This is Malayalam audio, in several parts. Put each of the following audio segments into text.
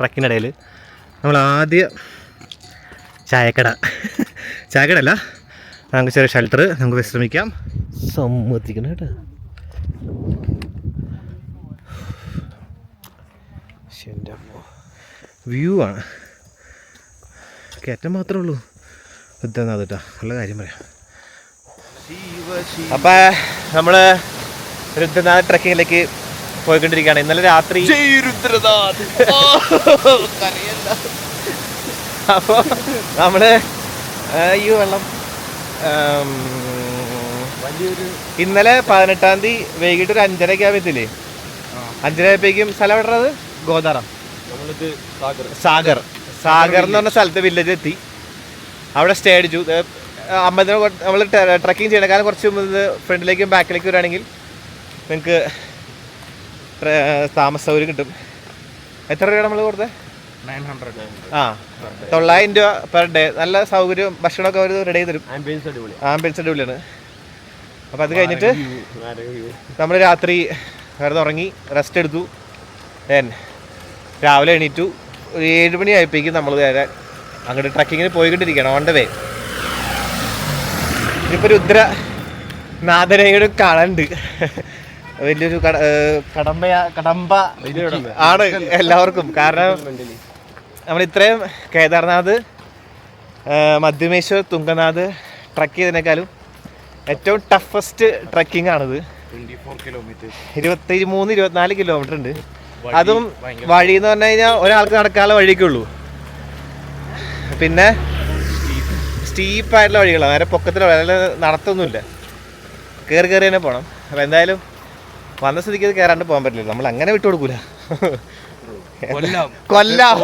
ട്രക്കിനിടയിൽ നമ്മൾ ആദ്യ ചായക്കട. ചായക്കട അല്ല നമുക്ക് ചെറിയ ഷെൽട്ടർ നമുക്ക് വിശ്രമിക്കാം. സമ്മതിക്കണം കേട്ടോ. വ്യൂ ആണ്. കയറ്റം മാത്രമേ ഉള്ളൂ. ഇതെന്നാ കേട്ടോ നല്ല കാര്യം പറയാം. അപ്പം നമ്മൾ രുദ്രനാഥ് ട്രക്കിങ്ങിലേക്ക് പോയിക്കൊണ്ടിരിക്കുകയാണ്. ഇന്നലെ രാത്രി അപ്പോൾ നമ്മൾ ഈ വെള്ളം ഇന്നലെ പതിനെട്ടാം തീയതി വൈകിട്ട് ഒരു അഞ്ചരയ്ക്ക് ആവത്തില്ലേ അഞ്ചര ആയപ്പോഴേക്കും സ്ഥലം എവിടെയത് ഗോദാറ. സാഗർ. സാഗർ. എന്ന് പറഞ്ഞ സ്ഥലത്ത് വില്ലേജ് എത്തി. അവിടെ സ്റ്റേ അടിച്ചു. അമ്പതിനെ നമ്മൾ ട്രക്കിംഗ് ചെയ്യണ. കാരണം കുറച്ച് മുമ്പ് ഫ്രണ്ടിലേക്കും ബാക്കിലേക്കും വരാണെങ്കിൽ നിങ്ങൾക്ക് താമസ സൗകര്യം കിട്ടും? എത്ര രൂപ നമ്മൾ കൊടുത്തത് ആ തൊള്ളായിരം രൂപ പെർ ഡേ. നല്ല സൗകര്യവും ഭക്ഷണമൊക്കെ അവർ റെഡി ചെയ്ത് തരും. ആംബുലൻസ് അടിപൊളിയാണ്. അപ്പോൾ അത് കഴിഞ്ഞിട്ട് നമ്മൾ രാത്രി വെറുതെ ഉറങ്ങി റെസ്റ്റ് എടുത്തു. ദെൻ രാവിലെ എണീറ്റു. ഒരു ഏഴ് മണി ആയപ്പോഴേക്കും നമ്മൾ നേരെ അങ്ങോട്ട് ട്രക്കിങ്ങിന് പോയിക്കൊണ്ടിരിക്കുകയാണ് ഓൺ ദ വേ ഇപ്പോൾ രുദ്ര നാഥനയുടെ കാണാനുണ്ട്. വലിയൊരു കടമ്പ കടമ്പ. ആണ് എല്ലാവർക്കും. കാരണം നമ്മൾ ഇത്രയും കേദാർനാഥ് മധ്യമേശ്വർ തുങ്കനാഥ് ട്രക്ക് ചെയ്തതിനേക്കാളും ഏറ്റവും ടഫസ്റ്റ് ട്രക്കിംഗ് ആണിത്. ഇരുപത്തി മൂന്ന് ഇരുപത്തിനാല് കിലോമീറ്റർ ഉണ്ട്. അതും വഴി എന്ന് പറഞ്ഞു കഴിഞ്ഞാൽ ഒരാൾക്ക് നടക്കാനുള്ള വഴിയൊക്കെ ഉള്ളൂ. പിന്നെ സ്റ്റീപ്പായിട്ടുള്ള വഴികളാണ് നേരെ പൊക്കത്തിലുള്ള നടത്തൊന്നുമില്ല. കയറി കയറി തന്നെ പോകണം അപ്പോൾ എന്തായാലും വന്ന സ്ഥിതിക്ക് അത് കയറാണ്ട് പോകാൻ പറ്റില്ല നമ്മൾ അങ്ങനെ വിട്ടു കൊടുക്കൂല. കൊല്ലാം.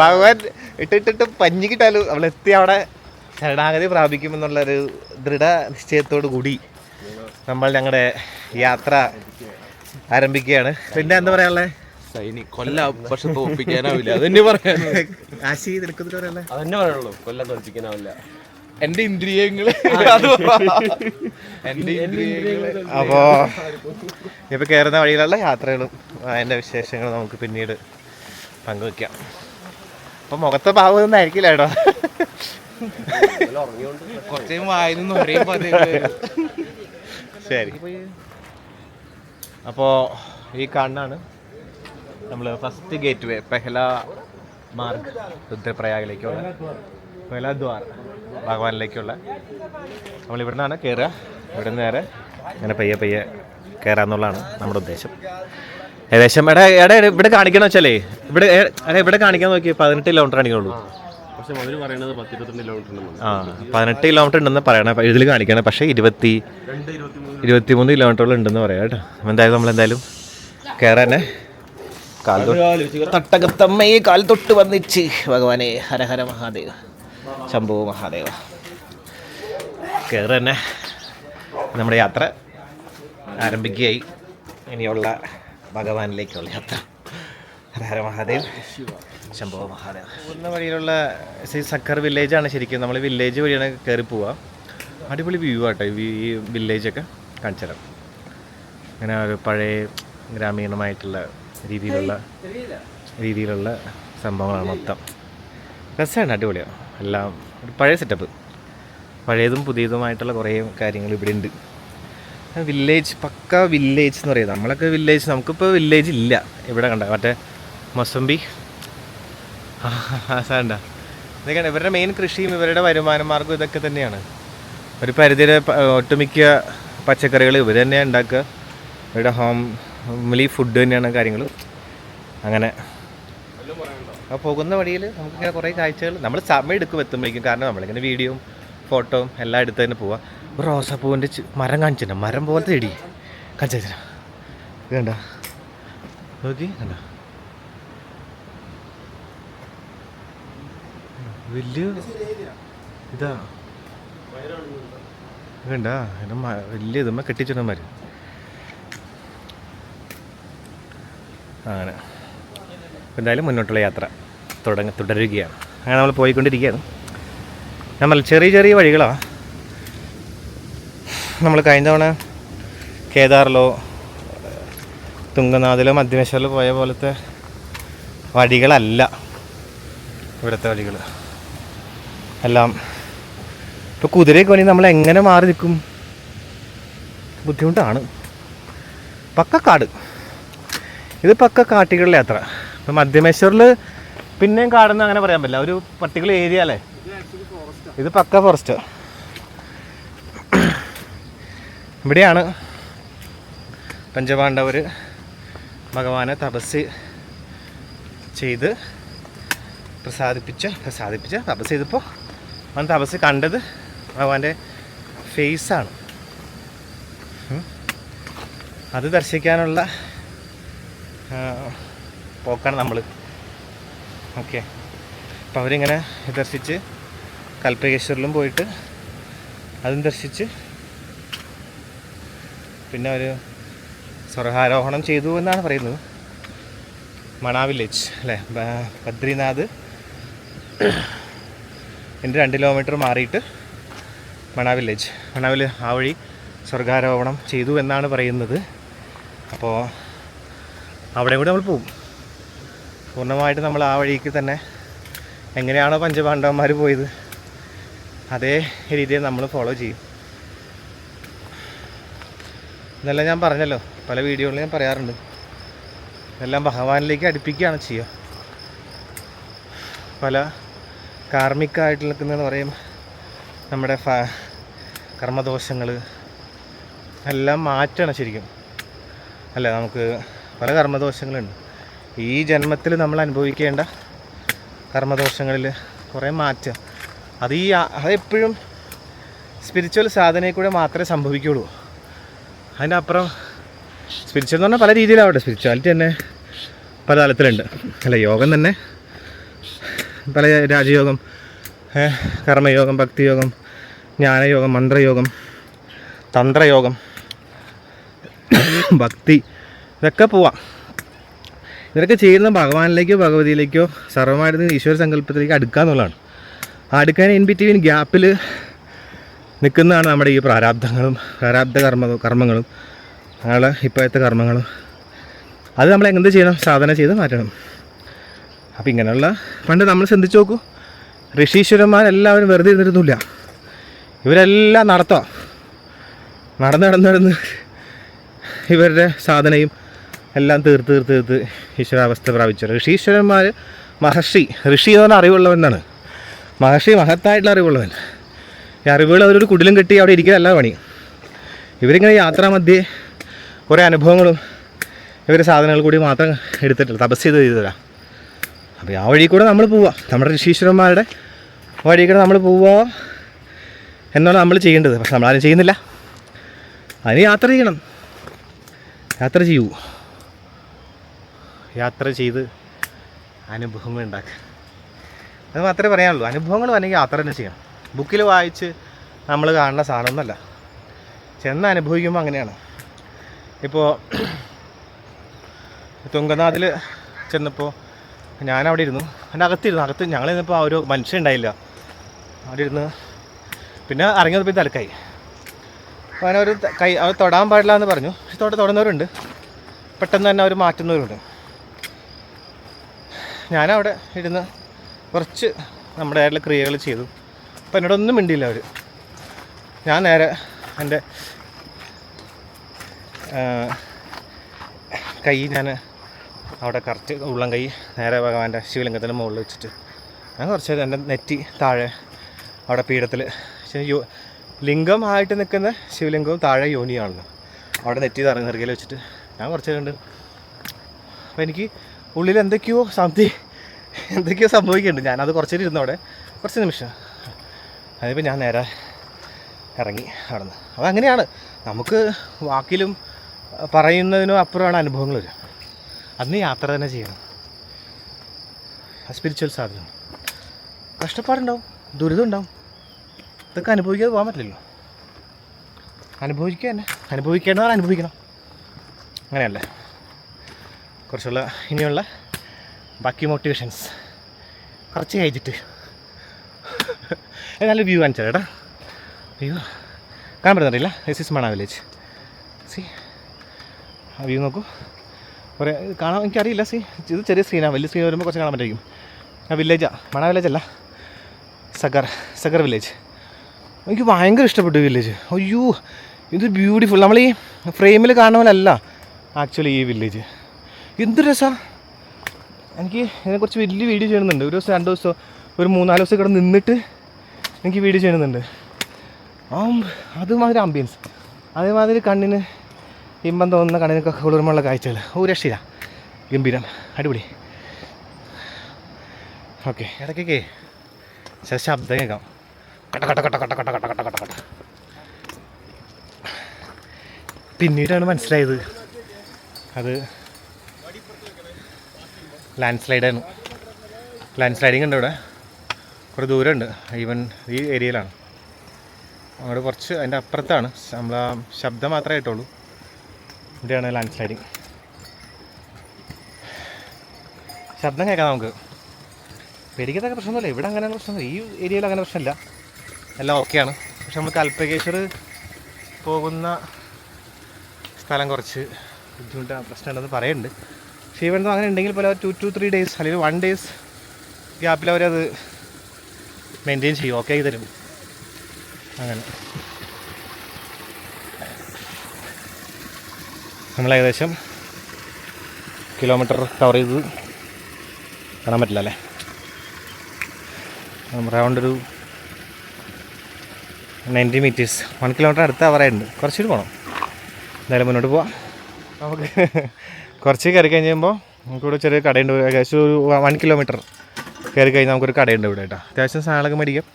ഭഗവാൻ ഇട്ടിട്ടിട്ട് പഞ്ഞിക്കിട്ടാലും നമ്മൾ എത്തി അവിടെ ശരണാഗതി പ്രാപിക്കുമെന്നുള്ളൊരു ദൃഢ നിശ്ചയത്തോടു കൂടി നമ്മൾ ഞങ്ങളുടെ യാത്ര ആരംഭിക്കുകയാണ്. പിന്നെ എന്താ പറയാനുള്ളത് സൈനി കൊല്ലാം. പക്ഷെ തോൽപ്പിക്കാനാവില്ല അതെന്നെ പറയാനുള്ളൂ. ആശി പറയാനുള്ളത് അതന്നെ പറയാനുള്ളൂ. കൊല്ലം തോൽപ്പിക്കാനാവില്ല. എന്റെ ഇന്ദ്രിയങ്ങൾ. ഇപ്പൊ എന്റെ ഇന്ദ്രിയങ്ങൾ. അപ്പോൾ ഇപ്പോൾ കയറുന്ന വഴിയിലുള്ള യാത്രകളും അതിന്റെ വിശേഷങ്ങളും നമുക്ക് പിന്നീട് പങ്കുവെക്കാം. അപ്പൊ മുഖത്തെ ഭാവമൊന്നും ആയിരിക്കില്ല കേട്ടോ. കുറച്ച് വായനൊന്നും അറിയുമ്പോ ശരി. അപ്പോൾ ഈ കാണാണ് നമ്മൾ ഫസ്റ്റ് ഗേറ്റ് വേ പെഹല മാർഗ് രുദ്രപ്രയാഗിലേക്കുള്ള പെഹല ദ്വാർ ഭഗവാനിലേക്കുള്ള. നമ്മൾ ഇവിടെ നിന്നാണ് കയറുക ഇവിടെ നിന്ന് നേരെ ഇങ്ങനെ പയ്യെ പയ്യെ കയറാന്നുള്ളതാണ് നമ്മുടെ ഉദ്ദേശം. ഏകദേശം എടാ എടാ ഇവിടെ കാണിക്കണം വെച്ചാലേ? ഇവിടെ എടാ ഇവിടെ കാണിക്കാൻ നോക്കി പതിനെട്ട് കിലോമീറ്റർ ആണെങ്കിലുള്ളൂ പക്ഷെ പറയുന്നത് പറയണത് പത്തിരുപത്തിരണ്ട് കിലോമീറ്റർ ആ പതിനെട്ട് കിലോമീറ്റർ ഉണ്ടെന്ന് പറയണം. ഇതിൽ കാണിക്കണം പക്ഷേ ഇരുപത്തി ഇരുപത്തി ഇരുപത്തിമൂന്ന് ഇരുപത്തിമൂന്ന് കിലോമീറ്ററോളം ഉണ്ടെന്ന് പറയാം കേട്ടോ. എന്തായാലും നമ്മൾ എന്തായാലും കയറാനെ കാൽ തൊട്ട് തട്ടകത്തമ്മയെ കാൽ തൊട്ട് വന്നിച്ച്. ഭഗവാനെ ഹരഹര മഹാദേവ. ശംഭു മഹാദേവ. കയറി തന്നെ നമ്മുടെ യാത്ര ആരംഭിക്കുകയായി. ഇനിയുള്ള ഭഗവാനിലേക്കുള്ള യാത്ര. ഹരഹര മഹാദേവ്. ശംഭവ മഹാദേവ. പോകുന്ന വഴിയിലുള്ള ശ്രീ സക്കർ വില്ലേജാണ് ശരിക്കും. നമ്മൾ വില്ലേജ് വഴിയാണ് കയറി പോവുക അടിപൊളി വ്യൂ ആട്ടോ ഈ വില്ലേജൊക്കെ കാണിച്ചു തരാം ഇങ്ങനെ ഒരു പഴയ ഗ്രാമീണമായിട്ടുള്ള രീതിയിലുള്ള രീതിയിലുള്ള സംഭവങ്ങളാണ് മൊത്തം. രസമാണ് അടിപൊളിയാണ്. എല്ലാം ഒരു പഴയ സെറ്റപ്പ് പഴയതും പുതിയതുമായിട്ടുള്ള കുറേ കാര്യങ്ങൾ ഇവിടെ ഉണ്ട് വില്ലേജ് പക്ക വില്ലേജ് എന്ന് പറയുന്നത് നമ്മളൊക്കെ വില്ലേജ് നമുക്കിപ്പോൾ വില്ലേജ് ഇല്ല. ഇവിടെ കണ്ട മറ്റേ മൊസംബി. സാണ്ട ഇതൊക്കെയാണ് ഇവരുടെ മെയിൻ കൃഷിയും ഇവരുടെ വരുമാന മാർഗവും ഇതൊക്കെ തന്നെയാണ്. ഒരു പരിധിയിലെ ഒട്ടുമിക്ക പച്ചക്കറികൾ ഇവർ തന്നെയാണ് ഉണ്ടാക്കുക. ഇവരുടെ ഹോം ഹോംലി ഫുഡ് തന്നെയാണ് കാര്യങ്ങൾ. അങ്ങനെ. ആ പോകുന്ന വഴിയിൽ നമുക്കിങ്ങനെ കുറേ കാഴ്ചകൾ നമ്മൾ സമയം എടുക്കും എത്തുമ്പോഴേക്കും. കാരണം നമ്മളിങ്ങനെ വീഡിയോയും ഫോട്ടോയും എല്ലാം എടുത്ത് തന്നെ പോവാം. ഒരു റോസാപ്പൂവിന്റെ മരം കാണിച്ചിട്ടുണ്ട്. മരം പോലത്തെ ചെടി. കാണിച്ചു ഇത് കണ്ട? നോക്കി കണ്ട? വലിയ ഇതാ. വേണ്ട മ- വലിയ ഇതുമ്മ കെട്ടിച്ചിടന്മാർ അങ്ങനെ എന്തായാലും മുന്നോട്ടുള്ള യാത്ര തുടങ്ങ തുടരുകയാണ്. അങ്ങനെ നമ്മൾ പോയിക്കൊണ്ടിരിക്കുകയാണ്. നമ്മൾ ചെറിയ ചെറിയ വഴികളാണ് നമ്മൾ കഴിഞ്ഞ തവണ കേദാറിലോ തുങ്കനാഥിലോ മധ്യമേശ്വരിലോ പോയ പോലത്തെ വഴികളല്ല ഇവിടുത്തെ വഴികൾ എല്ലാം ഇപ്പോൾ കുതിരയൊക്കെ വേണമെങ്കിൽ നമ്മൾ എങ്ങനെ മാറി നിൽക്കും? ബുദ്ധിമുട്ടാണ്. പക്ക കാട് ഇത് പക്ക കാട്ടികളുടെ യാത്ര. ഇപ്പം മധ്യമേശ്വറിൽ പിന്നെയും കാടെന്ന് അങ്ങനെ പറയാൻ പറ്റില്ല. ഒരു പർട്ടിക്കുലർ ഏരിയ അല്ലേ? ഇത് പക്ക ഫോറസ്റ്റ് ഇവിടെയാണ് പഞ്ചപാണ്ഡവർ ഭഗവാനെ തപസ് ചെയ്ത് പ്രസാദിപ്പിച്ച് പ്രസാദിപ്പിച്ച് തപസ് ചെയ്തപ്പോൾ അവൻ തപസ് കണ്ടത് ഭഗവാന്റെ ഫേസാണ് അത് ദർശിക്കാനുള്ള പോക്കാണ് നമ്മൾ ഓക്കെ. അപ്പോൾ അവരിങ്ങനെ ദർശിച്ച് കൽപ്പകേശ്വറിലും പോയിട്ട് അതും ദർശിച്ച് പിന്നെ അവർ സ്വർഗാരോഹണം ചെയ്തു എന്നാണ് പറയുന്നത്. മണാ വില്ലേജ് അല്ലേ? ബദ്രിനാഥ് എന്റെ രണ്ട് കിലോമീറ്റർ മാറിയിട്ട് മണാ വില്ലേജ്. മണാ വില്ലേജ് ആ വഴി സ്വർഗാരോഹണം ചെയ്തു എന്നാണ് പറയുന്നത്. അപ്പോൾ അവിടെ കൂടെ നമ്മൾ പോകും പൂർണമായിട്ട് നമ്മൾ ആ വഴിക്ക് തന്നെ എങ്ങനെയാണോ പഞ്ചപാണ്ഡവന്മാർ പോയത് അതേ രീതിയിൽ നമ്മൾ ഫോളോ ചെയ്യും. ഇതെല്ലാം ഞാൻ പറഞ്ഞല്ലോ പല വീഡിയോകളിൽ ഞാൻ പറയാറുണ്ട്. ഇതെല്ലാം ഭഗവാനിലേക്ക് അടുപ്പിക്കുകയാണ് ചെയ്യുക. പല കാർമ്മികമായിട്ട് നിൽക്കുന്നതെന്ന് പറയും നമ്മുടെ ഫ കർമ്മദോഷങ്ങൾ എല്ലാം മാറ്റണം ശരിക്കും. അല്ല നമുക്ക് പല കർമ്മദോഷങ്ങളുണ്ട്. ഈ ജന്മത്തിൽ നമ്മൾ അനുഭവിക്കേണ്ട കർമ്മദോഷങ്ങളിൽ കുറേ മാറ്റം. അത് ഈ അതെപ്പോഴും സ്പിരിച്വൽ സാധനയിൽ കൂടെ മാത്രമേ സംഭവിക്കുള്ളൂ. അതിന്റെ അപ്പുറം സ്പിരിച്വൽ എന്ന് പറഞ്ഞാൽ പല രീതിയിലാവട്ടെ. സ്പിരിച്വാലിറ്റി തന്നെ പല തലത്തിലുണ്ട്. അല്ല യോഗം തന്നെ പല രാജയോഗം കർമ്മയോഗം ഭക്തിയോഗം ജ്ഞാനയോഗം മന്ത്രയോഗം തന്ത്രയോഗം ഭക്തി ഇതൊക്കെ പോവാം. ഇതൊക്കെ ചെയ്യുന്ന ഭഗവാനിലേക്കോ ഭഗവതിയിലേക്കോ സർവമായിട്ട് ഈശ്വര സങ്കല്പത്തിലേക്ക് അടുക്കുക എന്നുള്ളതാണ്. അടുക്കാൻ ഇൻ ബിറ്റ്വീൻ ഗ്യാപ്പിൽ നിൽക്കുന്നതാണ് നമ്മുടെ ഈ പ്രാരാബ്ദങ്ങളും പ്രാരാബ്ദ കർമ്മ കർമ്മങ്ങളും അങ്ങനെയുള്ള ഇപ്പോഴത്തെ കർമ്മങ്ങളും. അത് നമ്മൾ എന്ത് ചെയ്യണം? സാധന ചെയ്ത് മാറ്റണം. അപ്പം ഇങ്ങനെയുള്ള പണ്ട് നമ്മൾ ശ്രദ്ധിച്ചു നോക്കൂ ഋഷീശ്വരന്മാരെല്ലാവരും വെറുതെ ഇരുന്നിരുന്നില്ല. ഇവരെല്ലാം നടത്തുക നടന്ന് നടന്ന് നടന്ന് ഇവരുടെ സാധനയും എല്ലാം തീർത്ത് തീർത്ത് തീർത്ത് ഈശ്വരാവസ്ഥ പ്രാപിച്ചു. ഋഷീശ്വരന്മാർ മഹർഷി ഋഷി എന്ന് പറഞ്ഞാൽ അറിവുള്ളവനാണ്. മഹർഷി മഹത്തായിട്ടുള്ള അറിവുള്ളവൻ. ഈ അറിവുകൾ അവരൊരു കുടിലും കെട്ടി അവിടെ ഇരിക്കുന്നതല്ല പണി. ഇവരിങ്ങനെ യാത്രാമധ്യേ കുറേ അനുഭവങ്ങളും ഇവർ സാധനങ്ങൾ കൂടി മാത്രം എടുത്തിട്ടില്ല തപസ് ചെയ്ത് ചെയ്തതാ അപ്പോൾ ആ വഴി കൂടെ നമ്മൾ പോവുക നമ്മുടെ ഋഷീശ്വരന്മാരുടെ വഴി കൂടെ നമ്മൾ പോവുക എന്നാണ് നമ്മൾ ചെയ്യേണ്ടത്. പക്ഷെ നമ്മളാരും ചെയ്യുന്നില്ല. അതിന് യാത്ര ചെയ്യണം. യാത്ര ചെയ്യൂ. യാത്ര ചെയ്ത് അനുഭവങ്ങൾ ഉണ്ടാക്കുക. അത് മാത്രമേ പറയാനുള്ളൂ. അനുഭവങ്ങൾ വന്നെങ്കിൽ യാത്ര തന്നെ ചെയ്യണം. ബുക്കിൽ വായിച്ച് നമ്മൾ കാണുന്ന സാധനം സാധനമൊന്നുമല്ല. ചെന്ന് അനുഭവിക്കുമ്പോൾ അങ്ങനെയാണ്. ഇപ്പോൾ തുങ്കനാഥിൽ ചെന്നപ്പോൾ ഞാനവിടെ ഇരുന്നു. എന്റെ അകത്തിരുന്നു. അകത്ത് ഞങ്ങൾ ഇന്നിപ്പോൾ ആ ഒരു മനുഷ്യൻ ഉണ്ടായില്ല. അവിടെ ഇരുന്ന് പിന്നെ ഇറങ്ങിയപ്പോൾ തലക്കായി അപ്പോൾ അങ്ങനെ ഒരു കൈ അവർ തൊടാൻ പാടില്ല എന്ന് പറഞ്ഞു. പക്ഷെ തൊട തൊടുന്നവരുണ്ട്. പെട്ടെന്ന് തന്നെ അവർ മാറ്റുന്നവരുണ്ട്. ഞാനവിടെ ഇരുന്ന് കുറച്ച് നമ്മുടെ ആയിട്ടുള്ള ക്രിയകൾ ചെയ്തു. അപ്പോൾ എന്നോടൊന്നും മിണ്ടിയില്ല അവർ ഞാൻ നേരെ എന്റെ കൈ ഞാൻ അവിടെ കറക്റ്റ് ഉള്ളം കൈ നേരെ ഭഗവാന്റെ ശിവലിംഗത്തിന്റെ മുകളിൽ വെച്ചിട്ട് ഞാൻ കുറച്ച് എന്റെ നെറ്റി താഴെ അവിടെ പീഠത്തിൽ യോ ലിംഗമായിട്ട് നിൽക്കുന്ന ശിവലിംഗവും താഴെ യോനിയാണല്ലോ. അവിടെ നെറ്റി തറ നെറുകയിൽ വെച്ചിട്ട് ഞാൻ കുറച്ച് കണ്ട് അപ്പോൾ എനിക്ക് ഉള്ളിൽ എന്തൊക്കെയോ സംതിങ് എന്തൊക്കെയോ സംഭവിക്കുന്നുണ്ട്. ഞാനത് കുറച്ചു നേരം ഇരുന്നവിടെ കുറച്ച് നിമിഷം. അതിപ്പോൾ ഞാൻ നേരെ ഇറങ്ങി അവിടെ നിന്ന് അങ്ങനെയാണ്. നമുക്ക് വാക്കിലും പറയുന്നതിനും അപ്പുറമാണ് അനുഭവങ്ങൾ വരിക. അന്ന് യാത്ര തന്നെ ചെയ്യണം. സ്പിരിച്വൽ സാധനം. കഷ്ടപ്പാടുണ്ടാവും. ദുരിതം ഉണ്ടാവും. ഇതൊക്കെ അനുഭവിക്കാതെ പോകാൻ പറ്റില്ലല്ലോ. അനുഭവിക്കുക തന്നെ. അനുഭവിക്കേണ്ടതാണ് അനുഭവിക്കണം. അങ്ങനെയല്ലേ? കുറച്ചുള്ള ഇനിയുള്ള ബാക്കി മോട്ടിവേഷൻസ് കുറച്ച് കഴിച്ചിട്ട് നല്ല വ്യൂ കാണിച്ചത് ചേട്ടാ അയ്യോ കാണാൻ പറ്റുന്നില്ല this is Mana village see ആ വ്യൂ നോക്കൂ. കുറേ കാണാൻ എനിക്കറിയില്ല സി ഇത് ചെറിയ സ്ക്രീനാണ് വലിയ സ്ക്രീൻ വരുമ്പോൾ കുറച്ച് കാണാൻ പറ്റുമായിരിക്കും. ആ വില്ലേജാണ് മണ വില്ലേജ് അല്ല. സഗർ സഗർ വില്ലേജ് എനിക്ക് ഭയങ്കര ഇഷ്ടപ്പെട്ടു വില്ലേജ് അയ്യോ ഇത് ബ്യൂട്ടിഫുൾ നമ്മൾ ഈ ഫ്രെയിമിൽ കാണുന്ന പോലെ അല്ല ആക്ച്വലി ഈ വില്ലേജ് എന്ത് രസമാണ് എനിക്ക് ഇതിനെക്കുറിച്ച് വലിയ വീഡിയോ ചെയ്യണമെന്നുണ്ട് ഒരു ദിവസം രണ്ട് ദിവസം ഒരു മൂന്നാൽ ദിവസം ഇവിടെ നിന്നിട്ട് എനിക്ക് വീഡിയോ ചെയ്യണമെന്നുണ്ട് ആ അതുമാതിരി ആംബിയൻസ് അതേമാതിരി കണ്ണിന് ഇമ്പം തോന്നുന്ന കണ്ണിനൊക്കെ കുളിർമുള്ള കാഴ്ചകൾ. ഓ രക്ഷയില്ല. ഗംഭീരം. അടിപൊളി. ഓക്കെ ഇടയ്ക്കൊക്കെ ചില ശബ്ദം കേൾക്കാം. കട്ട കട്ട കട്ട കട്ട കട്ട കട്ട കട്ട കട്ട കട്ട. പിന്നീടാണ് മനസ്സിലായത്. അത് ലാൻഡ് സ്ലൈഡായിരുന്നു ലാൻഡ് സ്ലൈഡിങ് ഉണ്ട് ഇവിടെ. കുറേ ദൂരമുണ്ട്. ഈവൻ ഈ ഏരിയയിലാണ്. അങ്ങോട്ട് കുറച്ച് അതിന്റെ അപ്പുറത്താണ്. നമ്മൾ ആ ശബ്ദം മാത്രമേ ആയിട്ടുള്ളൂ ഇവിടെയാണ് ലാൻഡ് സ്ലൈഡിങ് ശബ്ദം കേൾക്കാം നമുക്ക്. പേടിക്കത്തക്ക പ്രശ്നമൊന്നുമില്ല. ഇവിടെ അങ്ങനെ പ്രശ്നമില്ല ഈ ഏരിയയിൽ അങ്ങനെ പ്രശ്നമില്ല. എല്ലാം ഓക്കെയാണ് പക്ഷെ നമ്മൾ കൽപ്പകേശ്വർ പോകുന്ന സ്ഥലം കുറച്ച് ബുദ്ധിമുട്ടാണ് പ്രശ്നമുണ്ടെന്ന് പറയുന്നുണ്ട്. ഇവിടെ അങ്ങനെ ഉണ്ടെങ്കിൽ പോലെ ടു ടു ത്രീ ഡേയ്സ് അല്ലെങ്കിൽ വൺ ഡേയ്സ് ഗ്യാപ്പിൽ അവരത് മെയിന്റെയിൻ ചെയ്യും ഓക്കെ ആയി തരും അങ്ങനെ. നമ്മൾ ഏകദേശം കിലോമീറ്റർ കവർ ചെയ്ത് കാണാൻ പറ്റില്ല അല്ലേ? റൗണ്ട് ഒരു നയന്റി മീറ്റേഴ്സ് വൺ കിലോമീറ്റർ അടുത്ത് അവറായിട്ടുണ്ട് കുറച്ചൊരു പോകണം എന്തായാലും മുന്നോട്ട് പോവാം. നമുക്ക് കുറച്ച് കയറി കഴിയുമ്പോൾ നമുക്കിവിടെ ചെറിയ കടയുണ്ട്. ഏകദേശം ഒരു വൺ കിലോമീറ്റർ കയറി കഴിഞ്ഞാൽ നമുക്കൊരു കടയുണ്ട് ഇവിടെ കേട്ടോ. അത്യാവശ്യം സാധനങ്ങളൊക്കെ മേടിക്കാം.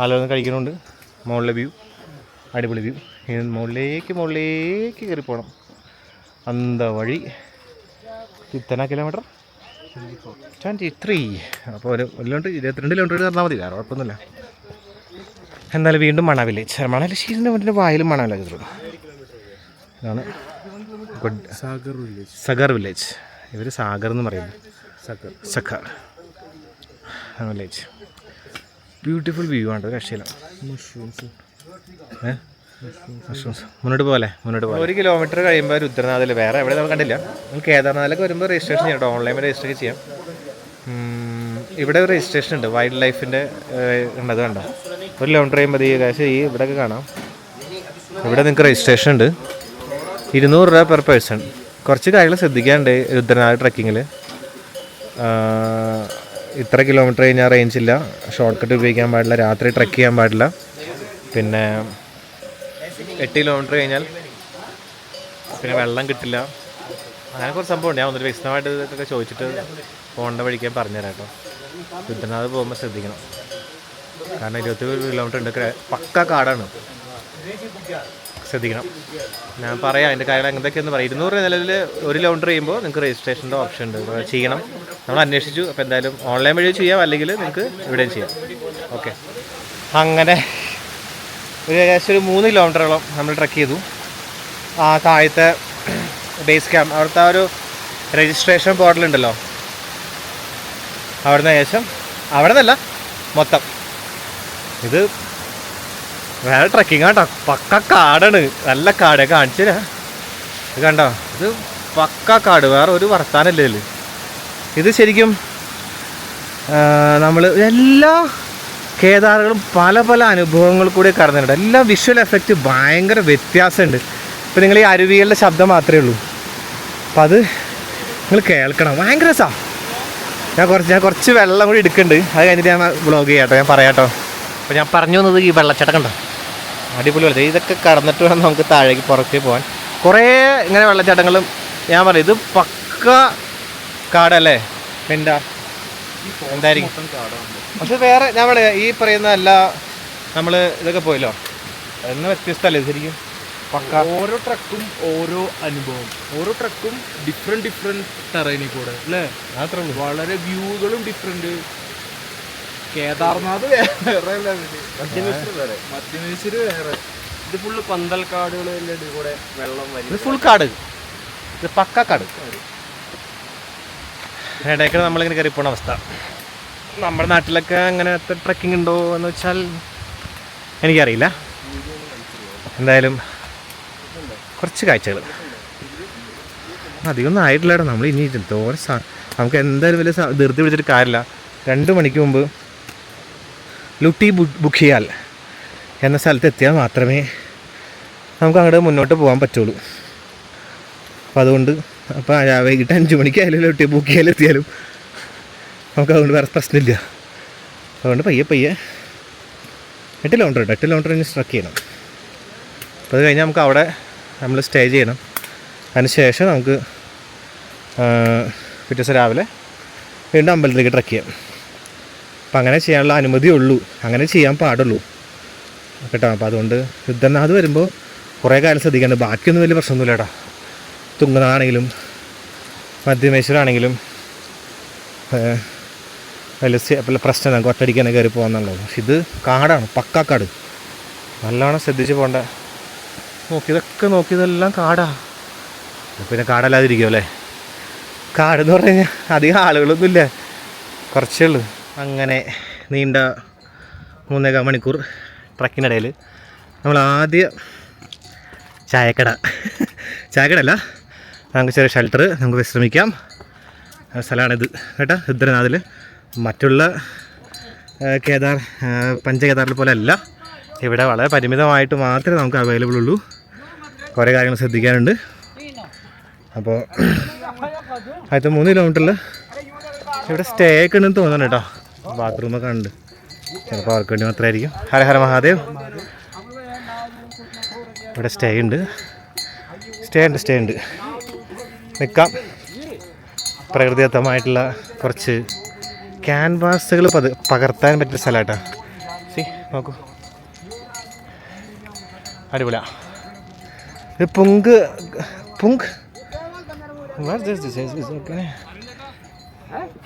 ആളുകളൊന്നും കഴിക്കുന്നുണ്ട്. മുകളിലെ വ്യൂ അടിപൊളി വ്യൂ ഇനി മുകളിലേക്ക് മുകളിലേക്ക് കയറി പോകണം അന്ത വഴി. ഇത്തന കിലോമീറ്റർ ട്വന്റി ത്രീ അപ്പോൾ ഒരു കിലോമീറ്റർ ഇരുപത്തിരണ്ട് കിലോമീറ്റർ തന്നാൽ മതി. വേറെ കുഴപ്പമൊന്നുമില്ല. എന്നാലും വീണ്ടും മണ വില്ലേജ് ശീലിന്റെ മറ്റേ വായിലും മണ വില്ലേജ് ഇതാണ് സാഗർ വില്ലേജ്. സഗർ വില്ലേജ്. ഇവർ സാഗർ എന്ന് പറയുന്നത് Sagar. Sakhar village. Beautiful view ആണ് ഒരു രക്ഷയില്ല. മഷ്റൂംസ്. ഏഹ് മഷ്റൂംസ്. മുന്നോട്ട് പോലെ മുന്നോട്ട് പോലെ ഒരു കിലോമീറ്റർ കഴിയുമ്പോൾ രുദ്രനാഥിൽ വേറെ എവിടെ നമ്മൾ കണ്ടില്ല. നമ്മൾ കേദാർനാഥിലൊക്കെ വരുമ്പോൾ രജിസ്ട്രേഷൻ ചെയ്യാം കേട്ടോ ഓൺലൈൻ രജിസ്റ്റർ ചെയ്യാം. ഇവിടെ ഒരു രജിസ്ട്രേഷൻ ഉണ്ട് വൈൽഡ് ലൈഫിന്റെ ഉണ്ടത് കണ്ടോ? ഒരു കിലോമീറ്റർ കഴിയുമ്പോൾ ഈ ഏകദേശം ഈ ഇവിടെയൊക്കെ കാണാം. ഇവിടെ നിങ്ങൾക്ക് രജിസ്ട്രേഷൻ ഉണ്ട്. ഇരുന്നൂറ് രൂപ പെർ പേഴ്സൺ കുറച്ച് കാര്യങ്ങൾ ശ്രദ്ധിക്കാനുണ്ട് രുദ്രനാഥ് ട്രക്കിങ്ങിൽ ഇത്ര കിലോമീറ്റർ കഴിഞ്ഞാൽ റേഞ്ച് ഇല്ല. ഷോർട്ട് കട്ട് ഉപയോഗിക്കാൻ പാടില്ല രാത്രി ട്രക്ക് ചെയ്യാൻ പാടില്ല. പിന്നെ എട്ട് കിലോമീറ്റർ കഴിഞ്ഞാൽ പിന്നെ വെള്ളം കിട്ടില്ല. അങ്ങനെ കുറച്ച് സംഭവം ഉണ്ട്. ഞാൻ ഒന്നൊരു വ്യക്തമായിട്ട് ഇതൊക്കെ ചോദിച്ചിട്ട് പോകേണ്ട വഴിക്കാൻ പറഞ്ഞുതരാം കേട്ടോ. രുദ്രനാഥ് പോകുമ്പോൾ ശ്രദ്ധിക്കണം. കാരണം ഇരുപത്തി കിലോമീറ്റർ ഉണ്ട്. പക്ക കാടാണ്. ശ്രദ്ധിക്കണം. ഞാൻ പറയാം അതിന്റെ കാര്യങ്ങൾ എന്തൊക്കെയെന്ന് പറയാം. ഇരുന്നൂറ് നിലവിൽ ഒരു കിലോമീറ്റർ ചെയ്യുമ്പോൾ നിങ്ങൾക്ക് രജിസ്ട്രേഷന്റെ ഓപ്ഷൻ ഉണ്ട്. ചെയ്യണം. നമ്മൾ അന്വേഷിച്ചു. അപ്പോൾ എന്തായാലും ഓൺലൈൻ വഴി ചെയ്യാം അല്ലെങ്കിൽ നിങ്ങൾക്ക് ഇവിടെയും ചെയ്യാം. ഓക്കെ. അങ്ങനെ ഒരു ഏകദേശം ഒരു മൂന്ന് കിലോമീറ്ററോളം നമ്മൾ ട്രക്ക് ചെയ്തു. ആ താഴത്തെ ബേസ് ക്യാമ്പ് അവിടുത്തെ ആ ഒരു രജിസ്ട്രേഷൻ പോർട്ടലുണ്ടല്ലോ അവിടുന്ന് ഏകദേശം അവിടെ നിന്നല്ല മൊത്തം. ഇത് വേറെ ട്രക്കിംഗ് ആട്ടോ പക്ക കാടാണ്. നല്ല കാട് കാണിച്ചു ഇത് കണ്ടോ? ഇത് പക്ക കാട്. വേറെ ഒരു വർത്താനല്ലേ ഇതിൽ ഇത് ശരിക്കും നമ്മൾ എല്ലാ കേദാറുകളും പല പല അനുഭവങ്ങൾ കൂടി കടന്നിട്ടുണ്ട്. എല്ലാ വിഷ്വൽ എഫക്റ്റ് ഭയങ്കര വ്യത്യാസമുണ്ട്. ഇപ്പം നിങ്ങൾ ഈ അരുവികളുടെ ശബ്ദം മാത്രമേ ഉള്ളൂ. അപ്പം അത് നിങ്ങൾ കേൾക്കണം. ഭയങ്കര സാ ഞാൻ കുറച്ച് ഞാൻ കുറച്ച് വെള്ളം കൂടി എടുക്കുന്നുണ്ട്. അത് കഴിഞ്ഞിട്ട് ഞാൻ വ്ളോഗ് ചെയ്യാം കേട്ടോ. ഞാൻ പറയാം കേട്ടോ. അപ്പോൾ ഞാൻ പറഞ്ഞു വന്നത് ഈ വെള്ളച്ചാട്ടം കണ്ടോ? അടിപൊളി വെള്ളം ഇതൊക്കെ കടന്നിട്ട് വേണം നമുക്ക് താഴേക്ക് പുറത്തേക്ക് പോകാൻ. കുറേ ഇങ്ങനെ വെള്ളച്ചാട്ടങ്ങളും ഞാൻ പറയും. ഇത് പക്ക കാടല്ലേ? എന്താ എന്തായിരിക്കും? പക്ഷെ വേറെ ഞാൻ പറയാ ഈ പറയുന്ന എല്ലാ നമ്മൾ ഇതൊക്കെ പോയല്ലോ. എന്ന് വ്യത്യസ്തമല്ലേ അല്ലേ ശരിക്കും? പക്ക. ഓരോ ട്രക്കും ഓരോ അനുഭവം. ഓരോ ട്രക്കും ഡിഫറെന്റ് ഡിഫറെന്റ് ടെറൈനിൽ കൂടെ അല്ലേ? ഉള്ളൂ. വളരെ വ്യൂകളും ഡിഫറെന്റ് കേദാർനാഥ് വേറെ മധ്യമേശ്വര് വേറെ. ഇത് ഫുള്ള് പന്തൽക്കാടുകളുടെ കൂടെ വെള്ളം വരും. ഫുൾ കാട്. ഇത് പക്ക കാട്. ഇടയ്ക്ക് നമ്മളിങ്ങനെ കയറി പോണ അവസ്ഥ. നമ്മുടെ നാട്ടിലൊക്കെ അങ്ങനത്തെ ട്രക്കിംഗ് ഉണ്ടോ എന്ന് വെച്ചാൽ എനിക്കറിയില്ല. എന്തായാലും കുറച്ച് കാഴ്ചകൾ. അധികമൊന്നും ആയിട്ടില്ല നമ്മൾ ഇനി തോരെ നമുക്ക് എന്തായാലും വലിയ ധൃതി പിടിച്ചിട്ട് കാര്യമില്ല. രണ്ട് മണിക്ക് മുമ്പ് ലുട്ടി ബു- ബുക്ക് എന്ന സ്ഥലത്ത് എത്തിയാൽ മാത്രമേ നമുക്ക് അങ്ങോട്ട് മുന്നോട്ട് പോകാൻ പറ്റുള്ളൂ. അപ്പോൾ അതുകൊണ്ട് അപ്പോൾ വൈകിട്ട് അഞ്ച് മണിക്കായാലും ലുട്ടി ബുഖിയാൽ എത്തിയാലും നമുക്ക് അതുകൊണ്ട് വേറെ പ്രശ്നമില്ല. അതുകൊണ്ട് പയ്യെ പയ്യെ എട്ട് കിലോമീറ്റർ ഉണ്ട്. എട്ട് കിലോമീറ്റർ ഇനി സ്ട്രക്ക് ചെയ്യണം. അപ്പോൾ അത് കഴിഞ്ഞാൽ നമുക്ക് അവിടെ നമ്മൾ സ്റ്റേ ചെയ്യണം. അതിന് ശേഷം നമുക്ക് പിറ്റേ ദിവസം രാവിലെ വീണ്ടും അമ്പലത്തിലേക്ക് ട്രക്ക് ചെയ്യാം. അപ്പം അങ്ങനെ ചെയ്യാനുള്ള അനുമതിയേ ഉള്ളൂ. അങ്ങനെ ചെയ്യാൻ പാടുള്ളൂ. കേട്ടോ അപ്പോൾ അതുകൊണ്ട് യുദ്ധനാഥ് വരുമ്പോൾ കുറേ കാലം ശ്രദ്ധിക്കേണ്ട. ബാക്കിയൊന്നും വലിയ പ്രശ്നമൊന്നുമില്ല കേട്ടോ. തുങ്ങനാണെങ്കിലും മധ്യമേശ്വരാണെങ്കിലും വലിയ പ്രശ്നം നമുക്ക് ഒറ്റടിക്കാൻ കയറി പോകാന്നുള്ളത്. പക്ഷെ ഇത് കാടാണ് പക്കാക്കാട് നല്ലോണം ശ്രദ്ധിച്ച് പോകേണ്ട. നോക്കി ഇതൊക്കെ നോക്കിയതെല്ലാം കാടാ. പിന്നെ കാടല്ലാതിരിക്കുമല്ലേ കാടെന്ന് പറഞ്ഞു കഴിഞ്ഞാൽ അധികം ആളുകളൊന്നുമില്ല. കുറച്ചേ ഉള്ളൂ. അങ്ങനെ നീണ്ട മൂന്നേകാൽ മണിക്കൂർ ട്രക്കിനിടയിൽ നമ്മൾ ആദ്യ ചായക്കട. ചായക്കട അല്ല നമുക്ക് ചെറിയ ഷെൽട്ടർ നമുക്ക് വിശ്രമിക്കാം. സ്ഥലമാണിത്. കേട്ടോ രുദ്രനാഥിൽ മറ്റുള്ള കേദാർ പഞ്ചകേദാറിൽ പോലെ അല്ല ഇവിടെ വളരെ പരിമിതമായിട്ട് മാത്രമേ നമുക്ക് അവൈലബിൾ ഉള്ളൂ. കുറേ കാര്യങ്ങൾ ശ്രദ്ധിക്കാനുണ്ട്. അപ്പോൾ ആദ്യത്തെ മൂന്ന് കിലോമീറ്ററിൽ ഇവിടെ സ്റ്റേ ഒക്കെ ഉണ്ടെന്ന് തോന്നുന്നു കേട്ടോ. ബാത്റൂമൊക്കെ ഉണ്ട് ചിലപ്പോൾ അവർക്ക് വേണ്ടി മാത്രമായിരിക്കും ഹര ഹര മഹാദേവ്. ഇവിടെ സ്റ്റേ ഉണ്ട്. സ്റ്റേ ഉണ്ട് സ്റ്റേ ഉണ്ട്. നിൽക്കാം പ്രകൃതിദത്തമായിട്ടുള്ള കുറച്ച് ക്യാൻവാസുകൾ പത് പകർത്താൻ പറ്റിയ സ്ഥലമായിട്ടാണ് സി നോക്കൂ. അടിപൊളിയാ. ഇത് പുങ്ക് പുങ്ക്?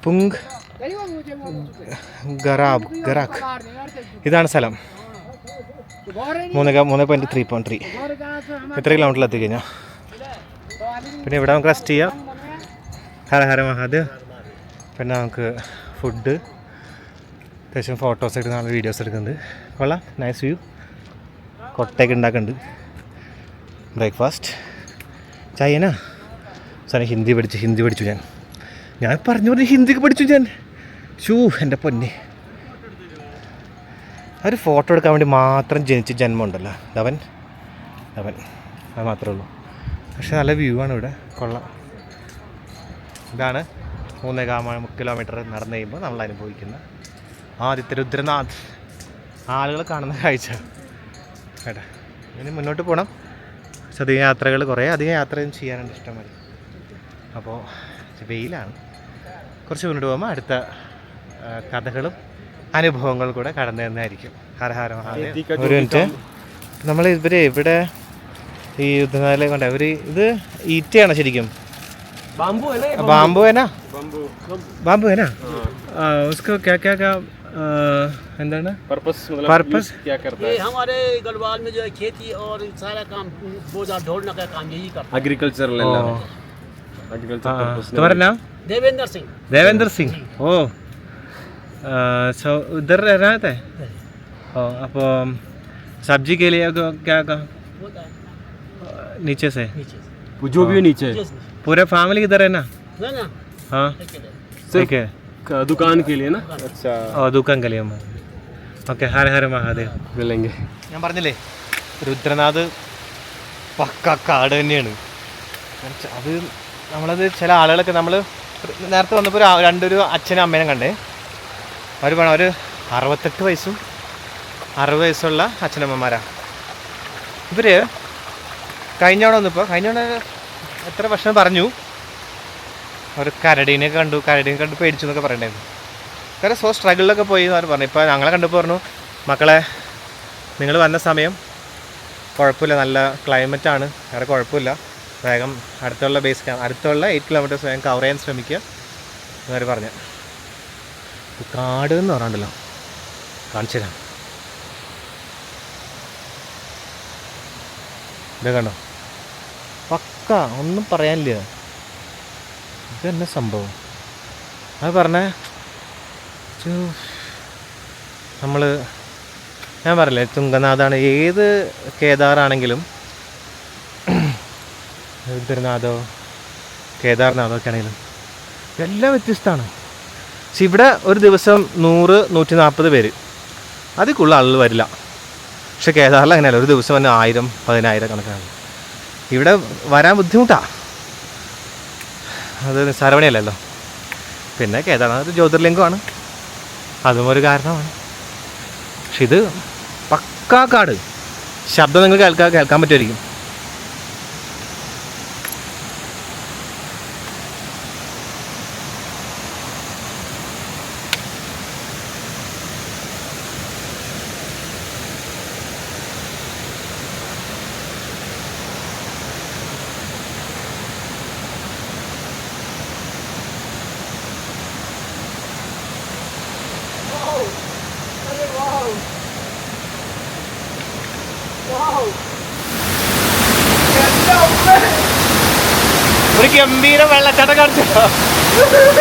പുങ്ക്. ഗറാബ് ഗറാഖ് ഇതാണ് സ്ഥലം. മൂന്ന് മൂന്ന് പോയിന്റ് ത്രീ പോയിന്റ് ത്രീ എത്ര കിലോമീറ്ററിൽ എത്തിക്കഴിഞ്ഞാൽ പിന്നെ ഇവിടെ നമുക്ക് റെസ്റ്റ് ചെയ്യാം. ഹര ഹര മഹാദേവ്. പിന്നെ നമുക്ക് ഫുഡ് അത്യാവശ്യം ഫോട്ടോസ് എടുക്കുന്ന വീഡിയോസ് എടുക്കുന്നുണ്ട്. കൊള്ളാം. നൈസ് വ്യൂ കൊട്ടയൊക്കെ ഉണ്ടാക്കുന്നുണ്ട്. ബ്രേക്ക്ഫാസ്റ്റ് ചായനാ? സാറേ ഹിന്ദി പഠിച്ചു ഹിന്ദി പഠിച്ചു ഞാൻ. ഞാൻ പറഞ്ഞു പറഞ്ഞു ഹിന്ദിക്ക് പഠിച്ചു ഞാൻ. ഷൂ എന്റെ പൊന്നെ. ഒരു ഫോട്ടോ എടുക്കാൻ വേണ്ടി മാത്രം ജനിച്ച ജന്മം ഉണ്ടല്ലോ അവൻ അവൻ അത് മാത്രമേ ഉള്ളൂ. പക്ഷെ നല്ല വ്യൂ ആണ് ഇവിടെ. കൊള്ളാം. ഇതാണ് മൂന്നേകാമ കിലോമീറ്റർ നടന്നു കഴിയുമ്പോൾ നമ്മൾ അനുഭവിക്കുന്ന ആദ്യത്തെ രുദ്രനാഥ്. ആളുകൾ കാണുന്ന കാഴ്ച. കേട്ടാ. ഇനി മുന്നോട്ട് പോകണം പക്ഷെ അധികം യാത്രകൾ കുറേ അധികം യാത്രയും ചെയ്യാനുണ്ട് ഇഷ്ടം. മതി അപ്പോൾ വെയിലാണ്. കുറച്ച് മുന്നോട്ട് പോകുമ്പോൾ അടുത്ത കഥകളും അനുഭവങ്ങളും കൂടെ കടന്നു തന്നെയായിരിക്കും ഹര ഹര മഹാദേവ് ഒരു മിനിറ്റ് നമ്മൾ ഇവര് ഇവിടെ ഈ യുദ്ധനാലെ കൊണ്ട് ഇവർ ഇത് ഈറ്റയാണോ ശരിക്കും बाम्बू है ना ബാമ്പു വേനാ बाम्बू ബാമ്പു വേനാ ഉസ്കോ ക്യാ ക്യാ ക്യാ ആ, എന്താണ് पर्पस मतलब Purpose? use क्या करता ये है हमारे गढ़वाल में जो है खेती और सारा काम बोझा ढोलने का काम यही करता एग्रीकल्चरल ओ, एग्रीकल्चर हाँ, पर्पस तुम्हारा नाम है देवेंद्र सिंह देवेंद्र सिंह ओ सो उधर रहता है ओ അപ്പോൾ सब्जी के लिए को- क्या कहा होता है नीचे से नीचे से जो भी है नीचे नीचे से। पूरे फैमिली इधर है ना ना ना हाँ अकेले। ठीक है क- दुकान के लिए ना अच्छा ഓ ദുഃഖം കലിയമ്മ ഓക്കെ ഹര ഹര മഹാദേവ് मिलेंगे ഞാൻ പറഞ്ഞില്ലേ രുദ്രനാഥ് പക്ക കാട് തന്നെയാണ് എന്നുവെച്ചാ അത് നമ്മളത് ചില ആളുകളൊക്കെ നമ്മൾ നേരത്തെ വന്നപ്പോൾ ഒരു ആ- രണ്ടൊരു അച്ഛനും അമ്മേനെ കണ്ടേ അവർ വേണം ഒരു അറുപത്തെട്ട് വയസ്സും അറുപത് വയസ്സുള്ള അച്ഛനമ്മമാരാണ് ഇവർ കഴിഞ്ഞ തവണ വന്നപ്പോൾ കഴിഞ്ഞ തവണ എത്ര ഭക്ഷണം പറഞ്ഞു? ഒരു കരടീനെ കണ്ടു കരടീനെ കണ്ടു പേടിച്ചു എന്നൊക്കെ പറയണ്ടായിരുന്നു. കാരണം സോ സ്ട്രഗിളിലൊക്കെ പോയി എന്ന് പറഞ്ഞു. ഇപ്പോൾ ഞങ്ങളെ കണ്ടപ്പോൾ പറഞ്ഞു മക്കളെ നിങ്ങൾ വന്ന സമയം കുഴപ്പമില്ല നല്ല ക്ലൈമറ്റ് ആണ് വേറെ കുഴപ്പമില്ല. വേഗം അടുത്തുള്ള ബേസ് അടുത്തുള്ള എയ്റ്റ് കിലോമീറ്റേഴ്സ് വേഗം കവർ ചെയ്യാൻ ശ്രമിക്കുക എന്നവർ പറഞ്ഞു. കാട് എന്ന് പറഞ്ഞിട്ടുണ്ടല്ലോ കാണിച്ചു തരാം ഇത് കണ്ടോ? പക്ക ഒന്നും പറയാനില്ല. ഇത് തന്നെ സംഭവം? അത് പറഞ്ഞേ? നമ്മൾ ഞാൻ പറയില്ലേ തുങ്കനാഥാണ്. ഏത് കേദാറാണെങ്കിലും രുദ്രനാഥോ കേദാർനാഥൊക്കെ ആണെങ്കിലും. എല്ലാം വ്യത്യസ്തമാണ്. പക്ഷെ ഇവിടെ ഒരു ദിവസം നൂറ് നൂറ്റി നാൽപ്പത് പേര്. അതിൽ കൂടുതൽ ആളുകൾ വരില്ല. പക്ഷെ കേദാറിൽ അങ്ങനെയല്ല. ഒരു ദിവസം തന്നെ ആയിരം പതിനായിരം കണക്കാണ്. ഇവിടെ വരാൻ ബുദ്ധിമുട്ടാണ് അത് നിസ്സാരമണിയല്ലല്ലോ പിന്നെ കേദാർനാഥ് ജ്യോതിർലിംഗമാണ്. അതും ഒരു കാരണമാണ്. പക്ഷെ ഇത് പക്കാ കാട് ശബ്ദം നിങ്ങൾ കേൾക്കാൻ കേൾക്കാൻ പറ്റുമായിരിക്കും. ഗംഭീര വെള്ളച്ചാട്ടം കാണിച്ചു?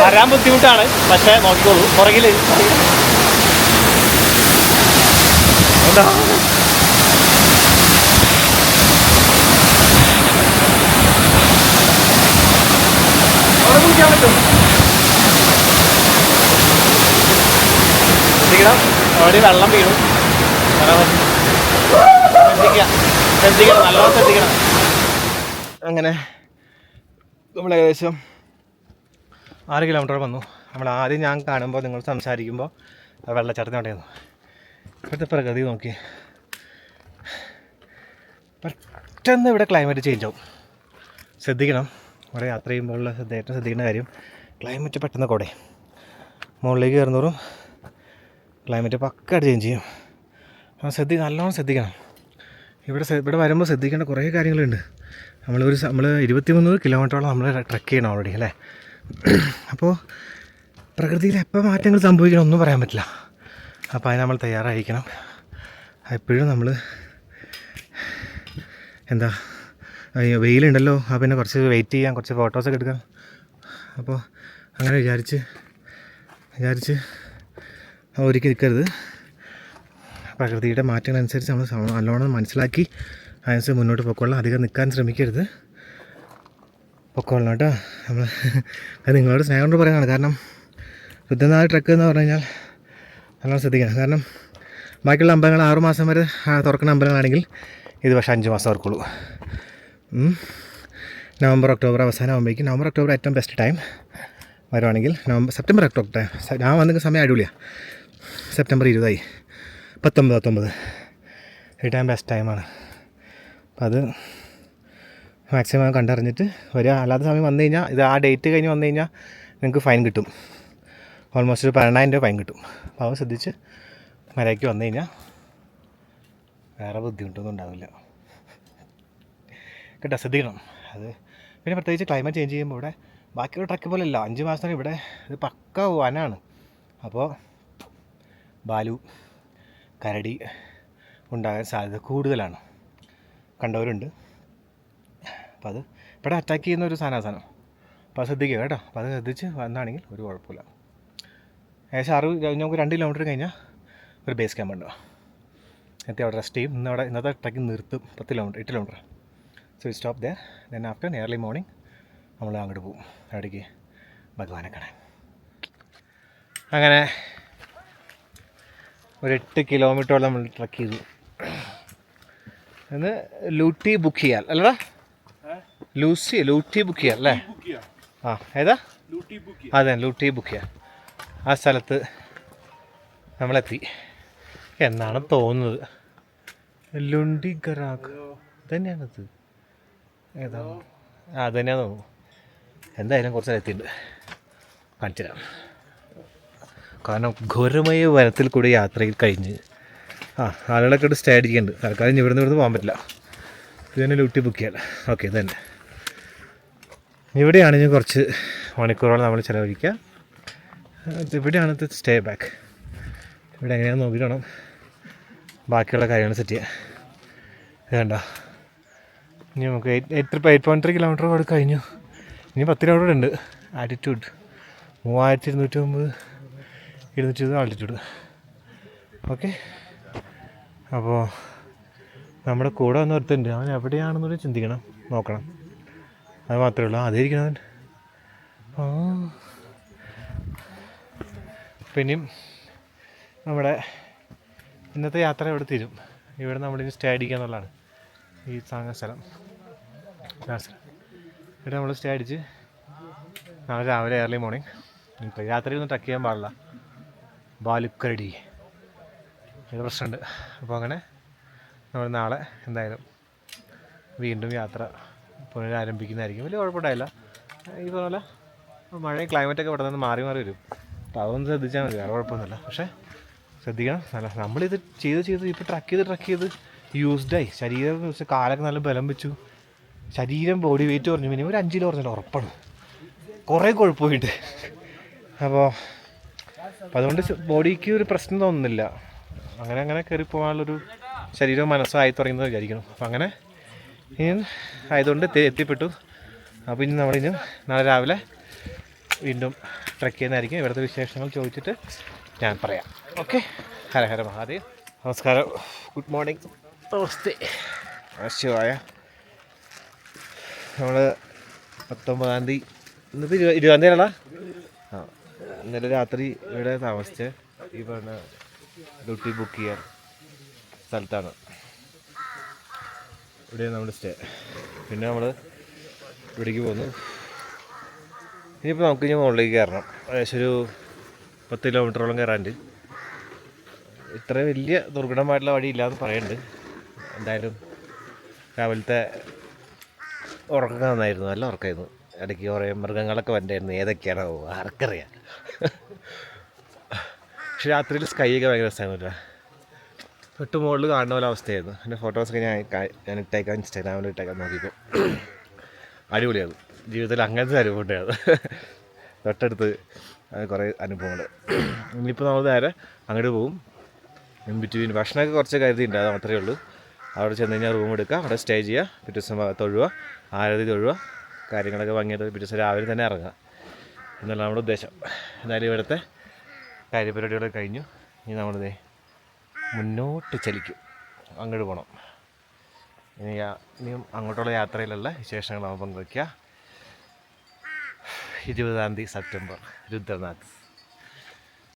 വരാൻ ബുദ്ധിമുട്ടാണ് പക്ഷെ നോക്കിക്കോളൂ പുറകിൽ. എന്താ? അവിടെ വെള്ളം വീണു. ശ്രദ്ധിക്കാം ശ്രദ്ധിക്കണം നല്ലോണം ശ്രദ്ധിക്കണം. അങ്ങനെ. നമ്മൾ ഏകദേശം ആറ് കിലോമീറ്റർ വന്നു. നമ്മൾ ആദ്യം ഞാൻ കാണുമ്പോൾ നിങ്ങൾ സംസാരിക്കുമ്പോൾ ആ വെള്ളച്ചാട്ടത്തിന് അവിടെയായിരുന്നു ഇപ്പോഴത്തെ പ്രകൃതി നോക്കി. പെട്ടെന്ന് ഇവിടെ ക്ലൈമറ്റ് ചേഞ്ച് ആവും. ശ്രദ്ധിക്കണം. കുറേ യാത്ര ചെയ്യുമ്പോഴുള്ള ഏറ്റവും ശ്രദ്ധിക്കേണ്ട കാര്യം ക്ലൈമറ്റ് പെട്ടെന്ന് കൂടെ. മുകളിലേക്ക് കയറുന്നോറും ക്ലൈമറ്റ് പക്കായിട്ട് ചേഞ്ച് ചെയ്യും. ശ്രദ്ധിക്കണം ശ്രദ്ധി നല്ലോണം ശ്രദ്ധിക്കണം. ഇവിടെ ഇവിടെ വരുമ്പോൾ ശ്രദ്ധിക്കേണ്ട കുറേ കാര്യങ്ങളുണ്ട്. നമ്മളൊരു നമ്മൾ ഇരുപത്തി മൂന്നൂറ് കിലോമീറ്ററോളം നമ്മൾ ട്രക്ക് ചെയ്യണം ഓൾറെഡി അല്ലേ? അപ്പോൾ പ്രകൃതിയിൽ എപ്പോൾ മാറ്റങ്ങൾ സംഭവിക്കണം ഒന്നും പറയാൻ പറ്റില്ല. അപ്പോൾ അതിന് നമ്മൾ തയ്യാറായിരിക്കണം. എപ്പോഴും നമ്മൾ എന്താ വെയിലുണ്ടല്ലോ ആ പിന്നെ കുറച്ച് വെയിറ്റ് ചെയ്യാം കുറച്ച് ഫോട്ടോസൊക്കെ എടുക്കാം. അപ്പോൾ അങ്ങനെ വിചാരിച്ച് വിചാരിച്ച് ഒരിക്കൽ നിൽക്കരുത് പ്രകൃതിയുടെ മാറ്റങ്ങളനുസരിച്ച് നമ്മൾ നല്ലോണം മനസ്സിലാക്കി അതിനനുസരിച്ച് മുന്നോട്ട് പൊക്കോളാം. അധികം നിൽക്കാൻ ശ്രമിക്കരുത്. പൊക്കോളാം കേട്ടോ. നമ്മൾ അത് നിങ്ങളോട് സ്നേഹം കൊണ്ട് പറയുന്നതാണ്. കാരണം ബുദ്ധനാഥ് ട്രക്ക് എന്ന് പറഞ്ഞു കഴിഞ്ഞാൽ നല്ലോണം ശ്രദ്ധിക്കണം. കാരണം ബാക്കിയുള്ള അമ്പലങ്ങൾ ആറു മാസം വരെ തുറക്കുന്ന അമ്പലങ്ങളാണെങ്കിൽ ഇത് പക്ഷേ അഞ്ച് മാസം തുറക്കുള്ളൂ ഉം. നവംബർ ഒക്ടോബർ അവസാനം ആകുമ്പോഴേക്കും നവംബർ ഒക്ടോബർ ഏറ്റവും ബെസ്റ്റ് ടൈം വരുവാണെങ്കിൽ നവംബർ സെപ്റ്റംബർ ഒക്ടോബർ ടൈം ഞാൻ വന്നിട്ട് സമയം അടിപൊളിയാണ് സെപ്റ്റംബർ ഇരുപതായി. പത്തൊമ്പത് പത്തൊമ്പത്. ഈ ടൈം ബെസ്റ്റ് ടൈമാണ് അപ്പം അത് മാക്സിമം കണ്ടറിഞ്ഞിട്ട് വരിക. അല്ലാത്ത സമയം വന്നു കഴിഞ്ഞാൽ ഇത് ആ ഡേറ്റ് കഴിഞ്ഞ് വന്നു കഴിഞ്ഞാൽ നിങ്ങൾക്ക് ഫൈൻ കിട്ടും. ഓൾമോസ്റ്റ് ഒരു പതിനെണ്ണായിരം രൂപ ഫൈൻ കിട്ടും. അപ്പോൾ അത് ശ്രദ്ധിച്ച് മരയ്ക്ക് വന്നു കഴിഞ്ഞാൽ വേറെ ബുദ്ധിമുട്ടൊന്നും ഉണ്ടാവില്ല. കേട്ടോ ശ്രദ്ധിക്കണം. അത് പിന്നെ പ്രത്യേകിച്ച് ക്ലൈമറ്റ് ചേഞ്ച് ചെയ്യുമ്പോൾ ഇവിടെ ബാക്കിയുള്ള ട്രക്ക് പോലെ അല്ല അഞ്ച് മാസത്തിന് ഇവിടെ ഇത് പക്ക വനാണ്. അപ്പോൾ ബാലു കരടി ഉണ്ടാകാൻ സാധ്യത കൂടുതലാണ്. കണ്ടവരുണ്ട്. അപ്പോൾ അത് ഇവിടെ അറ്റാക്ക് ചെയ്യുന്ന ഒരു സാധനം സാധനം. അപ്പോൾ അത് ശ്രദ്ധിക്കുക കേട്ടോ. അപ്പോൾ അത് ശ്രദ്ധിച്ച് വന്നാണെങ്കിൽ ഒരു കുഴപ്പമില്ല. ഏകദേശം ആറ് നമുക്ക് രണ്ട് കിലോമീറ്റർ കഴിഞ്ഞാൽ ഒരു ബേസ് ക്യാമ്പ് ഉണ്ടോ. എന്നിട്ട് അവിടെ റെസ്റ്റ് ചെയ്യും. ഇന്ന് അവിടെ ഇന്നത്തെ ട്രക്കിംഗ് നിർത്തും. പത്ത് കിലോമീറ്റർ എട്ട് kilometre so stop there then after nearly morning നമ്മൾ അങ്ങോട്ട് പോകും. അവിടേക്ക് ഭഗവാനെ കാണാൻ. അങ്ങനെ ഒരു എട്ട് കിലോമീറ്ററോളം നമ്മൾ ട്രക്ക് ചെയ്തു. എന്ന് ലൂട്ടി ബുക്ക് ചെയ്യാൽ അല്ലടാ. ലൂസി ലൂട്ടി ബുക്ക് ചെയ്യാൽ അല്ലേ? ആ ഏതാ? അതെ ലൂട്ടി ബുക്ക് ചെയ്യാം. ആ സ്ഥലത്ത് നമ്മളെത്തി. എന്നാണ് തോന്നുന്നത്. ലുണ്ടി ഗറാഖ്. തന്നെയാണത് ഏതാ? ആ തന്നെയാണ് തന്നെയാന്ന് തോന്നുന്നു. എന്തായാലും കുറച്ച് നേരം എത്തിയിട്ടുണ്ട്. കാണിച്ചു തരാം. കാരണം ഘോരമായ വനത്തിൽ കൂടി യാത്രയിൽ കഴിഞ്ഞ് ആ ആളുകളൊക്കെ ഇട്ട് സ്റ്റേ അടിക്കുന്നുണ്ട് തൽക്കാലം ഇവിടുന്ന് ഇവിടുന്ന് പോകാൻ പറ്റില്ല. ഇത് തന്നെ ലൂട്ടി ബുക്ക് ചെയ്യാൻ. ഓക്കെ ഇതന്നെ തന്നെ. ഇവിടെയാണ് ഞാൻ കുറച്ച് മണിക്കൂറോളം നമ്മൾ ചിലവഴിക്കുക. ഇവിടെയാണ് ഇത് സ്റ്റേ ബാക്ക് ഇവിടെ എങ്ങനെയാണെന്ന് നോക്കിയിട്ട് വേണം ബാക്കിയുള്ള കാര്യങ്ങൾ സെറ്റ് ചെയ്യാൻ. വേണ്ട ഇനി നമുക്ക് eight eight eight point three kilometre കൂടെ കഴിഞ്ഞു. ഇനി പത്ത് കിലോമീറ്റർ ഉണ്ട്. ആറ്റിറ്റ്യൂഡ് മൂവായിരത്തി ഇരുന്നൂറ്റി ഒമ്പത് ഇരുന്നൂറ്റി ഇരുപത് ആൾട്ടിറ്റ്യൂഡ് ഓക്കെ അപ്പോൾ നമ്മുടെ കൂടെ വന്ന ഒരുത്തുണ്ട് അവൻ എവിടെയാണെന്നൊരു ചിന്തിക്കണം നോക്കണം. അത് മാത്രമേ ഉള്ളൂ. അതേ ഇരിക്കണവൻ ആ. പിന്നെയും നമ്മുടെ ഇന്നത്തെ യാത്ര ഇവിടെ തീരും. ഇവിടെ നമ്മളിനി സ്റ്റേ അടിക്കുക എന്നുള്ളതാണ് ഈ സാങ്ങ സ്ഥലം. ഇവിടെ നമ്മൾ സ്റ്റേ അടിച്ച് നാളെ രാവിലെ ഏർലി മോർണിംഗ് ഇപ്പോൾ യാത്രയൊന്നും ടക്ക് ചെയ്യാൻ പാടില്ല. ബാലുക്കരടി. ഇത് പ്രശ്നമുണ്ട്. അപ്പോൾ അങ്ങനെ നമ്മൾ നാളെ എന്തായാലും വീണ്ടും യാത്ര പുനരാരംഭിക്കുന്നതായിരിക്കും. വലിയ കുഴപ്പമുണ്ടായില്ല. ഈ പറഞ്ഞ മഴയും ക്ലൈമറ്റൊക്കെ ഇവിടെ നിന്ന് മാറി മാറി വരും. അപ്പോൾ അതൊന്ന് ശ്രദ്ധിച്ചാൽ മതി. വേറെ കുഴപ്പമൊന്നുമില്ല. പക്ഷേ ശ്രദ്ധിക്കണം. നല്ല നമ്മളിത് ചെയ്ത് ചെയ്ത് ഇപ്പോൾ ട്രക്ക് ചെയ്ത് ട്രക്ക് ചെയ്ത് യൂസ്ഡായി ശരീരം കാലൊക്കെ നല്ല ബലം വെച്ചു. ശരീരം ബോഡി വെയിറ്റ് കുറഞ്ഞു. മിനിമം ഒരു അഞ്ച് കിലോ കുറഞ്ഞല്ലോ ഉറപ്പാണ്. കുറേ കുഴപ്പമായിട്ട് അപ്പോൾ അപ്പോൾ അതുകൊണ്ട് ബോഡിക്ക് ഒരു പ്രശ്നം തോന്നുന്നില്ല. അങ്ങനെ അങ്ങനെ കയറി പോകാനുള്ളൊരു ശരീരവും മനസ്സും ആയി തുടങ്ങുന്നത് വിചാരിക്കണം അപ്പം അങ്ങനെ ഇനി ആയതുകൊണ്ട് എത്തി എത്തിപ്പെട്ടു. അപ്പോൾ ഇനി നമ്മളിനി നാളെ രാവിലെ വീണ്ടും ട്രക്ക് ചെയ്യുന്നതായിരിക്കും. ഇവിടുത്തെ വിശേഷങ്ങൾ ചോദിച്ചിട്ട് ഞാൻ പറയാം. ഓക്കെ ഹര ഹര മഹാദേവ്. നമസ്കാരം. ഗുഡ് മോർണിംഗ് നമസ്തേ. ശിവായ നമ്മൾ പത്തൊമ്പതാം തീയതി ഇന്നിപ്പോൾ ഇരുപത് ഇരുപതാം തീയതി അല്ല ആ ഇന്നലെ രാത്രി ഇവിടെ താമസിച്ച് ഈ പറഞ്ഞ ഡ്യൂട്ടി ബുക്ക് ചെയ്യാൻ സ്ഥലത്താണ്. ഇവിടെയാണ് നമ്മൾ സ്റ്റേ. പിന്നെ നമ്മൾ ഇവിടേക്ക് പോന്നു ഇനിയിപ്പോൾ നമുക്ക് ഇനി മുകളിലേക്ക് കയറണം. ഏകദേശം ഒരു പത്ത് കിലോമീറ്ററോളം കയറാനുണ്ട്. ഇത്ര വലിയ ദുർഘടമായിട്ടുള്ള വഴി ഇല്ലാന്ന് പറയുന്നുണ്ട് എന്തായാലും രാവിലത്തെ ഉറക്കം നന്നായിരുന്നു. നല്ല ഉറക്കമായിരുന്നു. ഇടയ്ക്ക് കുറേ മൃഗങ്ങളൊക്കെ വരണ്ടായിരുന്നു ഏതൊക്കെയാണോ ആർക്കറിയാം. പക്ഷെ രാത്രിയിൽ സ്കൈ ഒക്കെ ഭയങ്കര രസമായിരുന്നില്ല തൊട്ട് മുകളിൽ കാണുന്ന പോലെ അവസ്ഥയായിരുന്നു. എന്റെ ഫോട്ടോസൊക്കെ ഞാൻ ഞാൻ ഇട്ടേക്കാം ഇൻസ്റ്റാഗ്രാമിൽ ഇട്ടേക്കാം നോക്കിയപ്പോൾ അടിപൊളിയാണ് ജീവിതത്തിൽ അങ്ങനത്തെ അനുഭവമുണ്ടായത് തൊട്ടടുത്ത് അത് കുറേ അനുഭവങ്ങൾ. ഇനിയിപ്പോൾ നമ്മൾ നേരെ അങ്ങോട്ട് പോകും ഇൻ ബിറ്റ്വീൻ ഭക്ഷണമൊക്കെ കുറച്ച് കരുതി ഉണ്ടാകും മാത്രമേ ഉള്ളൂ. അവിടെ ചെന്ന് കഴിഞ്ഞാൽ റൂം എടുക്കുക അവിടെ സ്റ്റേ ചെയ്യുക പിറ്റേ ദിവസം തൊഴുക ആരതി തൊഴുക കാര്യങ്ങളൊക്കെ ഭംഗിയായിട്ട് പിറ്റേ ദിവസം രാവിലെ തന്നെ ഇറങ്ങുക എന്നുള്ള നമ്മുടെ ഉദ്ദേശം. എന്തായാലും ഇവിടുത്തെ കാര്യപരിപാടികളൊക്കെ കഴിഞ്ഞു. ഇനി നമ്മളിതേ മുന്നോട്ട് ചലിക്കും. അങ്ങോട്ട് പോകണം ഇനി ഇനിയും അങ്ങോട്ടുള്ള യാത്രയിലുള്ള വിശേഷങ്ങൾ പങ്കുവയ്ക്കുക. ഇരുപതാം തീയതി സെപ്റ്റംബർ രുദ്രനാഥ്.